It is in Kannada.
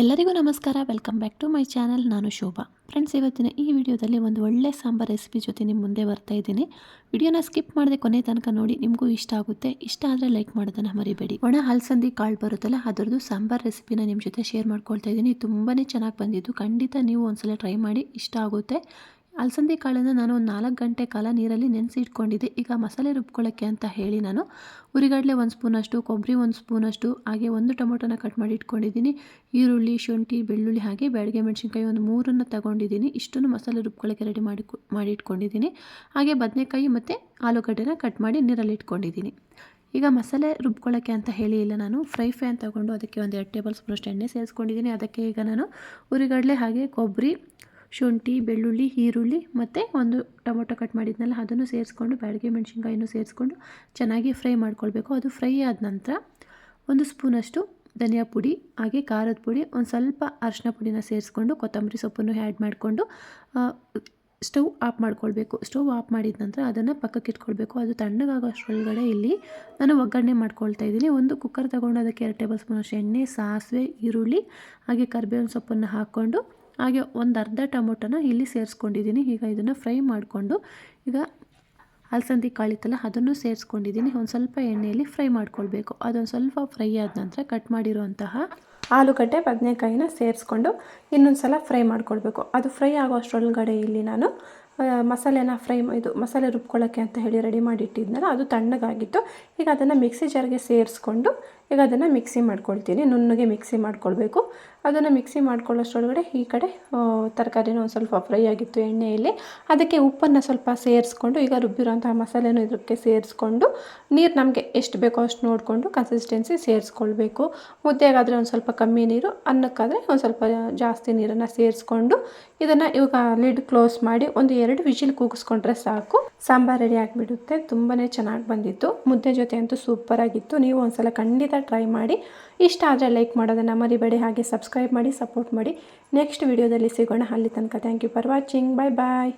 ಎಲ್ಲರಿಗೂ ನಮಸ್ಕಾರ. Welcome back to my channel ನಾನು ಶೋಭಾ. ಫ್ರೆಂಡ್ಸ್ ಇವತ್ತಿನ ಈ ವಿಡಿಯೋದಲ್ಲಿ ಒಂದು ಒಳ್ಳೆ ಸಾಂಬಾರ್ ರೆಸಿಪಿ ಜೊತೆ ನಿಮ್ಮ ಮುಂದೆ ಬರ್ತಾ ಇದ್ದೀನಿ. ವಿಡಿಯೋನ ಸ್ಕಿಪ್ ಮಾಡದೆ ಕೊನೆ ತನಕ ನೋಡಿ, ನಿಮಗೂ ಇಷ್ಟ ಆಗುತ್ತೆ. ಇಷ್ಟ ಆದರೆ ಲೈಕ್ ಮಾಡೋದನ್ನು ಮರಿಬೇಡಿ. ಒಣ ಹಲಸಂದಿ ಕಾಳು ಬರುತ್ತಲ್ಲ, ಅದರದ್ದು ಸಾಂಬಾರ್ ರೆಸಿಪಿನ ನಿಮ್ಮ ಜೊತೆ ಶೇರ್ ಮಾಡ್ಕೊಳ್ತಾ ಇದ್ದೀನಿ. ತುಂಬಾ ಚೆನ್ನಾಗಿ ಬಂದಿದ್ದು. ಖಂಡಿತ ನೀವು ಒಂದ್ಸಲ ಟ್ರೈ ಮಾಡಿ, ಇಷ್ಟ ಆಗುತ್ತೆ. ಅಲಸಂದಿ ಕಾಳನ್ನು ನಾನು ಒಂದು ನಾಲ್ಕು ಗಂಟೆ ಕಾಲ ನೀರಲ್ಲಿ ನೆನೆಸಿ ಇಟ್ಕೊಂಡಿದ್ದೆ ಈಗ ಮಸಾಲೆ ರುಬ್ಕೊಳ್ಳೋಕ್ಕೆ ಅಂತ ಹೇಳಿ ನಾನು ಉರಿಗಡಲೆ ಒಂದು ಸ್ಪೂನಷ್ಟು ಕೊಬ್ಬರಿ ಒಂದು ಸ್ಪೂನಷ್ಟು, ಹಾಗೆ ಒಂದು ಟೊಮೊಟೊನ ಕಟ್ ಮಾಡಿ ಇಟ್ಕೊಂಡಿದ್ದೀನಿ. ಈರುಳ್ಳಿ, ಶುಂಠಿ, ಬೆಳ್ಳುಳ್ಳಿ ಹಾಗೆ ಬೆಳಗ್ಗೆ ಮೆಣಸಿನ್ಕಾಯಿ ಒಂದು ಮೂರನ್ನು ತಗೊಂಡಿದ್ದೀನಿ. ಇಷ್ಟನ್ನು ಮಸಾಲೆ ರುಬ್ಕೊಳ್ಳೋಕ್ಕೆ ರೆಡಿ ಮಾಡಿ ಮಾಡಿ ಇಟ್ಕೊಂಡಿದ್ದೀನಿ. ಹಾಗೆ ಬದನೆಕಾಯಿ ಮತ್ತು ಆಲೂಗಡ್ಡೆನ ಕಟ್ ಮಾಡಿ ನೀರಲ್ಲಿ ಇಟ್ಕೊಂಡಿದ್ದೀನಿ. ಈಗ ಮಸಾಲೆ ರುಬ್ಕೊಳ್ಳೋಕ್ಕೆ ಅಂತ ಹೇಳಿ ಇಲ್ಲ ನಾನು. ಫ್ರೈ ಫ್ಯಾನ್ ತಗೊಂಡು ಅದಕ್ಕೆ ಒಂದು ಎರಡು ಟೇಬಲ್ ಸ್ಪೂನಷ್ಟು ಎಣ್ಣೆ ಸೇರಿಸ್ಕೊಂಡಿದ್ದೀನಿ. ಅದಕ್ಕೆ ಈಗ ನಾನು ಉರಿಗಡಲೆ ಹಾಗೆ ಕೊಬ್ಬರಿ ಶುಂಠಿ, ಬೆಳ್ಳುಳ್ಳಿ, ಈರುಳ್ಳಿ ಮತ್ತು ಒಂದು ಟೊಮೊಟೊ ಕಟ್ ಮಾಡಿದ್ನಲ್ಲ, ಅದನ್ನು ಸೇರಿಸ್ಕೊಂಡು, ಬ್ಯಾಡಿಗೆ ಮೆಣಸಿನ್ಕಾಯಿನೂ ಸೇರಿಸ್ಕೊಂಡು ಚೆನ್ನಾಗಿ ಫ್ರೈ ಮಾಡ್ಕೊಳ್ಬೇಕು. ಅದು ಫ್ರೈ ಆದ ನಂತರ ಒಂದು ಸ್ಪೂನಷ್ಟು ಧನಿಯಾ ಪುಡಿ, ಹಾಗೆ ಖಾರದ ಪುಡಿ, ಒಂದು ಸ್ವಲ್ಪ ಅರಿಶಿನ ಪುಡಿನ ಸೇರಿಸ್ಕೊಂಡು ಕೊತ್ತಂಬರಿ ಸೊಪ್ಪನ್ನು ಆ್ಯಡ್ ಮಾಡಿಕೊಂಡು ಸ್ಟವ್ ಆಫ್ ಮಾಡ್ಕೊಳ್ಬೇಕು. ಸ್ಟವ್ ಆಫ್ ಮಾಡಿದ ನಂತರ ಅದನ್ನು ಪಕ್ಕಕ್ಕೆ ಇಟ್ಕೊಳ್ಬೇಕು. ಅದು ತಣ್ಣಗಾಗೋಷ್ಟರೊಳಗಡೆ ಇಲ್ಲಿ ನಾನು ಒಗ್ಗರಣೆ ಮಾಡ್ಕೊಳ್ತಾ ಇದ್ದೀನಿ. ಒಂದು ಕುಕ್ಕರ್ ತೊಗೊಂಡು ಅದಕ್ಕೆ ಎರಡು ಟೇಬಲ್ ಸ್ಪೂನಷ್ಟು ಎಣ್ಣೆ, ಸಾಸಿವೆ, ಈರುಳ್ಳಿ, ಹಾಗೆ ಕರಿಬೇವಿನ ಸೊಪ್ಪನ್ನು ಹಾಕ್ಕೊಂಡು ಹಾಗೆ ಒಂದು ಅರ್ಧ ಟೊಮೊಟೊನ ಇಲ್ಲಿ ಸೇರಿಸ್ಕೊಂಡಿದ್ದೀನಿ. ಈಗ ಇದನ್ನು ಫ್ರೈ ಮಾಡಿಕೊಂಡು ಈಗ ಅಲಸಂದಿ ಕಾಳಿತ್ತಲ್ಲ, ಅದನ್ನು ಸೇರಿಸ್ಕೊಂಡಿದ್ದೀನಿ. ಒಂದು ಸ್ವಲ್ಪ ಎಣ್ಣೆಯಲ್ಲಿ ಫ್ರೈ ಮಾಡ್ಕೊಳ್ಬೇಕು. ಅದೊಂದು ಸ್ವಲ್ಪ ಫ್ರೈ ಆದ ನಂತರ ಕಟ್ ಮಾಡಿರುವಂತಹ ಆಲೂಗಡ್ಡೆ, ಬದನೆಕಾಯಿನ ಸೇರಿಸ್ಕೊಂಡು ಇನ್ನೊಂದು ಸಲ ಫ್ರೈ ಮಾಡ್ಕೊಳ್ಬೇಕು. ಅದು ಫ್ರೈ ಆಗೋ ಅಷ್ಟರೊಳಗಡೆ ಇಲ್ಲಿ ನಾನು ಮಸಾಲೆನ ಫ್ರೈ ಇದು ಮಸಾಲೆ ರುಬ್ಕೊಳ್ಳೋಕ್ಕೆ ಅಂತ ಹೇಳಿ ರೆಡಿ ಮಾಡಿ ಇಟ್ಟಿದ್ನಲ್ಲ ಅದು ತಣ್ಣಗಾಗಿತ್ತು. ಈಗ ಅದನ್ನು ಮಿಕ್ಸಿ ಜಾರ್ಗೆ ಸೇರಿಸ್ಕೊಂಡು ಈಗ ಅದನ್ನು ಮಿಕ್ಸಿ ಮಾಡ್ಕೊಳ್ತೀನಿ. ನುಣ್ಣಗೆ ಮಿಕ್ಸಿ ಮಾಡ್ಕೊಳ್ಬೇಕು. ಅದನ್ನು ಮಿಕ್ಸಿ ಮಾಡ್ಕೊಳ್ಳೋಷ್ಟರೊಳಗಡೆ ಈ ಕಡೆ ತರಕಾರಿನ ಒಂದು ಸ್ವಲ್ಪ ಫ್ರೈ ಆಗಿತ್ತು ಎಣ್ಣೆಯಲ್ಲಿ. ಅದಕ್ಕೆ ಉಪ್ಪನ್ನು ಸ್ವಲ್ಪ ಸೇರಿಸ್ಕೊಂಡು ಈಗ ರುಬ್ಬಿರೋಂತಹ ಮಸಾಲೆನೂ ಇದಕ್ಕೆ ಸೇರಿಸ್ಕೊಂಡು ನೀರು ನಮಗೆ ಎಷ್ಟು ಬೇಕೋ ಅಷ್ಟು ನೋಡಿಕೊಂಡು ಕನ್ಸಿಸ್ಟೆನ್ಸಿ ಸೇರಿಸ್ಕೊಳ್ಬೇಕು. ಮುದ್ದೆಗಾದರೆ ಒಂದು ಸ್ವಲ್ಪ ಕಮ್ಮಿ ನೀರು, ಅನ್ನಕ್ಕಾದರೆ ಒಂದು ಸ್ವಲ್ಪ ಜಾಸ್ತಿ ನೀರನ್ನು ಸೇರಿಸ್ಕೊಂಡು ಇದನ್ನು ಇವಾಗ ಲಿಡ್ ಕ್ಲೋಸ್ ಮಾಡಿ ಒಂದು ಎರಡು ವಿಜಿಲ್ ಕೂಗಿಸ್ಕೊಂಡ್ರೆ ಸಾಕು. ಸಾಂಬಾರ್ ರೆಡಿ ಆಗಿಬಿಡುತ್ತೆ. ತುಂಬಾ ಚೆನ್ನಾಗಿ ಬಂದಿತ್ತು. ಮುದ್ದೆ ಜೊತೆ ಅಂತೂ ಸೂಪರ್ ಆಗಿತ್ತು. ನೀವು ಒಂದ್ಸಲ ಖಂಡಿತ ಟ್ರೈ ಮಾಡಿ. ಇಷ್ಟ ಆದರೆ ಲೈಕ್ ಮಾಡೋದನ್ನು ಮರಿಬೇಡಿ. ಹಾಗೆ ಸಬ್ಸ್ಕ್ರೈಬ್ ಮಾಡಿ ಸಪೋರ್ಟ್ ಮಾಡಿ. ನೆಕ್ಸ್ಟ್ ವಿಡಿಯೋದಲ್ಲಿ ಸಿಗೋಣ. ಅಲ್ಲಿ ತನಕ thank you for watching bye bye